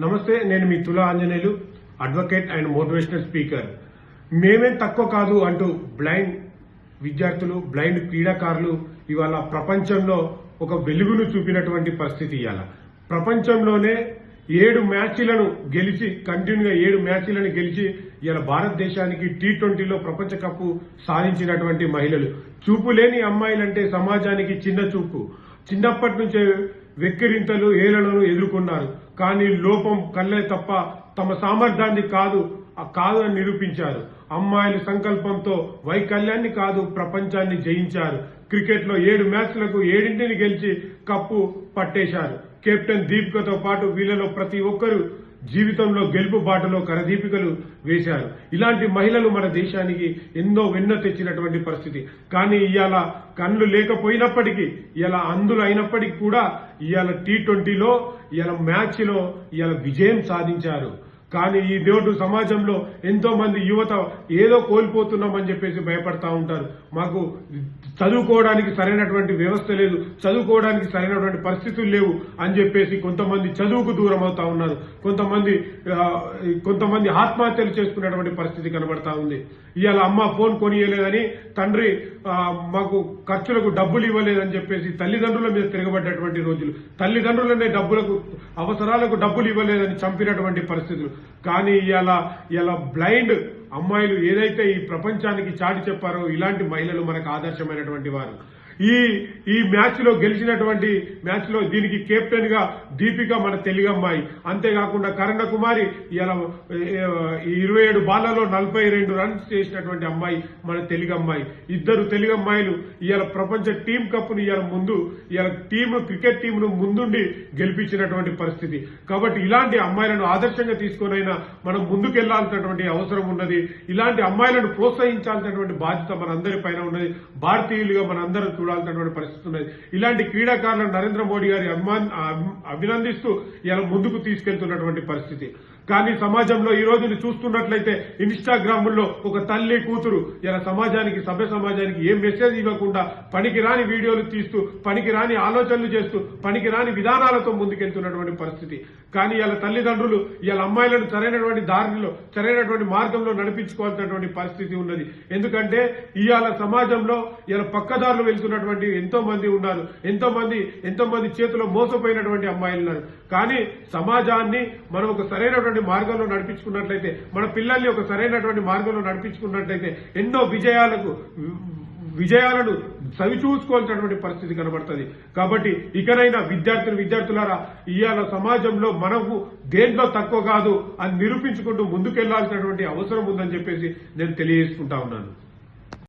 నమస్తే నేను మీ Tula Anjaneyulu advocate and motivational speaker. మేమేం తక్కువ కాదు అంటూ బ్లైండ్ విద్యార్థులు బ్లైండ్ క్రీడాకారులు ఇవాళ ప్రపంచంలో ఒక వెలుగును చూపినటువంటి పరిస్థితి ఇవాళ ప్రపంచంలోనే ఏడు మ్యాచ్లను గెలిచి కంటిన్యూగా ఏడు మ్యాచ్లను గెలిచి ఇవాళ భారతదేశానికి టీ ట్వంటీలో ప్రపంచ కప్పు సాధించినటువంటి మహిళలు. చూపు లేని అమ్మాయిలంటే సమాజానికి చిన్న చూపు. చిన్నప్పటి నుంచే వెక్కిరింతలు ఏలలను ఎదుర్కొన్నారు. కానీ లోపం కళ్ళే తప్ప తమ సామర్థ్యాన్ని కాదు కాదు అని నిరూపించారు. అమ్మాయిల సంకల్పంతో వైకల్యాన్ని కాదు ప్రపంచాన్ని జయించారు. క్రికెట్లో ఏడు మ్యాచ్లకు ఏడింటిని గెలిచి కప్పు పట్టేశారు. కెప్టెన్ దీపికతో పాటు వీళ్ళలో ప్రతి ఒక్కరూ జీవితంలో గెలుపు బాటలో కరదీపికలు వేశారు. ఇలాంటి మహిళలు మన దేశానికి ఎన్నో వెన్న తెచ్చినటువంటి పరిస్థితి. కానీ ఇవాళ కళ్ళు లేకపోయినప్పటికీ ఇలా అందులు అయినప్పటికీ కూడా ఇవాళ టీ ట్వంటీలో ఇవాళ మ్యాచ్లో ఇవాళ విజయం సాధించారు. కానీ ఈ దేవుడు సమాజంలో ఎంతో మంది యువత ఏదో కోల్పోతున్నామని చెప్పేసి భయపడతా ఉంటారు. మాకు చదువుకోవడానికి సరైనటువంటి వ్యవస్థ లేదు చదువుకోవడానికి సరైనటువంటి పరిస్థితులు లేవు అని చెప్పేసి కొంతమంది చదువుకు దూరం అవుతా ఉన్నారు. కొంతమంది కొంతమంది ఆత్మహత్యలు చేసుకునేటువంటి పరిస్థితి కనబడతా ఉంది. ఇవాళ అమ్మ ఫోన్ కొనియలేదని తండ్రి మాకు ఖర్చులకు డబ్బులు ఇవ్వలేదని చెప్పేసి తల్లిదండ్రుల మీద తిరగబడ్డటువంటి రోజులు. తల్లిదండ్రులనే డబ్బులకు అవసరాలకు డబ్బులు ఇవ్వలేదని చంపినటువంటి పరిస్థితులు. కానీ ఇలా ఇలా బ్లైండ్ అమ్మాయిలు ఏదైతే ఈ ప్రపంచానికి చాటి చెప్పారో ఇలాంటి మహిళలు మనకు ఆదర్శమైనటువంటి వారు. ఈ ఈ మ్యాచ్లో గెలిచినటువంటి మ్యాచ్లో దీనికి కెప్టెన్గా దీపిక మన తెలుగు అమ్మాయి అంతేకాకుండా కరణ కుమారి ఇలా ఇరవై ఏడు బాళ్ళలో నలభై రెండు రన్స్ చేసినటువంటి అమ్మాయి మన తెలుగు అమ్మాయి ఇద్దరు తెలుగమ్మాయిలు ఇవాళ ప్రపంచ టీం కప్పును ఇవాళ ముందు ఇవాళ టీంను క్రికెట్ టీంను ముందుండి గెలిపించినటువంటి పరిస్థితి. కాబట్టి ఇలాంటి అమ్మాయిలను ఆదర్శంగా తీసుకొనైనా మనం ముందుకెళ్ళాల్సినటువంటి అవసరం ఉన్నది. ఇలాంటి అమ్మాయిలను ప్రోత్సహించాల్సినటువంటి బాధ్యత మనందరి పైన ఉన్నది. భారతీయులుగా మనందరం చూడాల్సినటువంటి పరిస్థితి ఉన్నది. ఇలాంటి క్రీడాకారులను నరేంద్ర మోడీ గారి అభినందిస్తూ ఇలా ముందుకు తీసుకెళ్తున్నటువంటి పరిస్థితి. కానీ సమాజంలో ఈ రోజు చూస్తున్నట్లయితే ఇన్స్టాగ్రాముల్లో ఒక తల్లి కూతురు ఇలా సమాజానికి సభ్య సమాజానికి ఏ మెసేజ్ ఇవ్వకుండా పనికిరాని వీడియోలు తీస్తూ పనికిరాని ఆలోచనలు చేస్తూ పనికిరాని విధానాలతో ముందుకెళ్తున్నటువంటి పరిస్థితి. కానీ ఇలా తల్లిదండ్రులు ఇలా అమ్మాయిలను సరైనటువంటి దారిలో సరైనటువంటి మార్గంలో నడిపించుకోవాల్సినటువంటి పరిస్థితి ఉన్నది. ఎందుకంటే ఇవాళ సమాజంలో ఇలా పక్కదారులు వెళ్తున్న ఉన్నటువంటి ఎంతో మంది ఉన్నారు. ఎంతో మంది ఎంతో మంది చేతిలో మోసపోయినటువంటి అమ్మాయిలు ఉన్నారు. కానీ సమాజాన్ని మనం ఒక సరైనటువంటి మార్గంలో నడిపించుకున్నట్లయితే మన పిల్లల్ని ఒక సరైనటువంటి మార్గంలో నడిపించుకున్నట్లయితే ఎన్నో విజయాలకు విజయాలను సవిచూసుకోవాల్సినటువంటి పరిస్థితి కనబడుతుంది. కాబట్టి ఇకనైనా విద్యార్థులు విద్యార్థులారా ఇవాళ సమాజంలో మనకు దేంట్లో తక్కువ కాదు అని నిరూపించుకుంటూ ముందుకెళ్ళాల్సినటువంటి అవసరం ఉందని చెప్పేసి నేను తెలియజేసుకుంటా ఉన్నాను.